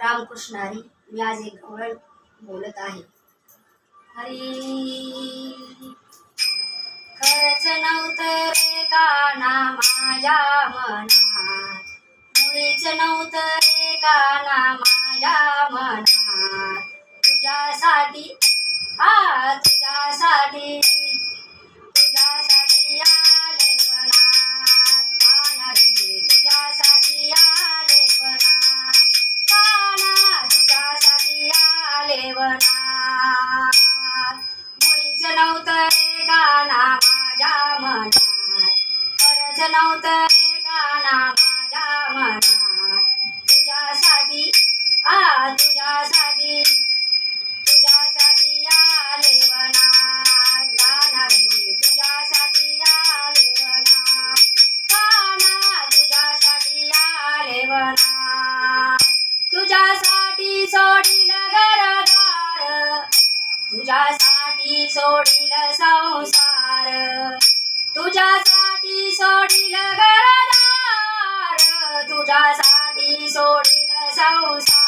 रामकृष्णारी मी आज एक गवळ बोलत आहे. हरी खरच नव्हतं रे काना माझ्या मनात. मुळीच नव्हतं रे काना माझ्या मनात. तुझ्यासाठी आ तुझ्यासाठी नवतरे गाणा माझ्या मनात. तुझ्यासाठी आ तुझ्यासाठी. तुझ्यासाठी आले वनात गाणार तुझ्यासाठी आले वनात गाणा तुझ्यासाठी आले वनात तुझ्यासाठी सोडील घरदार. तुझ्यासाठी सोडील संसार. तुझ्यासाठी सोडील घरदार तुझ्यासाठी सोडील संसार.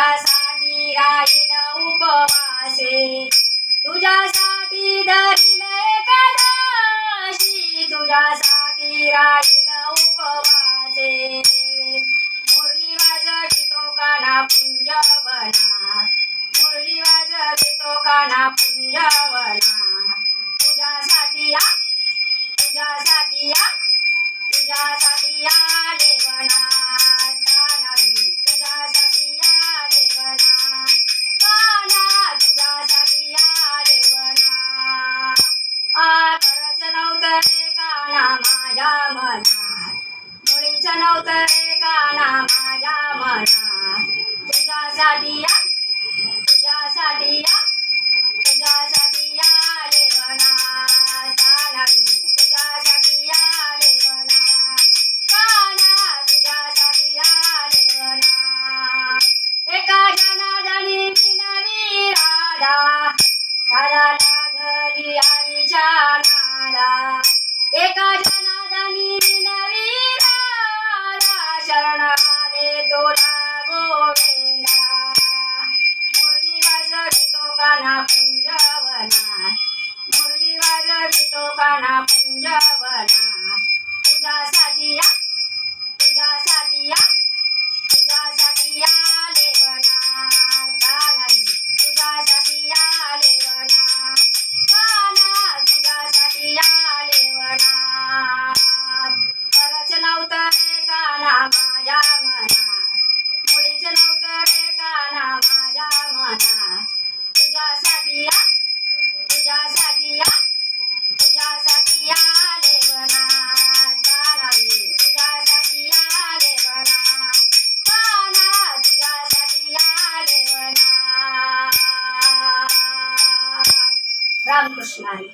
तुझ्यासाठी राहील उपवासे. तुझ्यासाठी धरील एकादशी. तुझ्यासाठी राहील उपवासे. मुरली वाजवितो काना Dagmar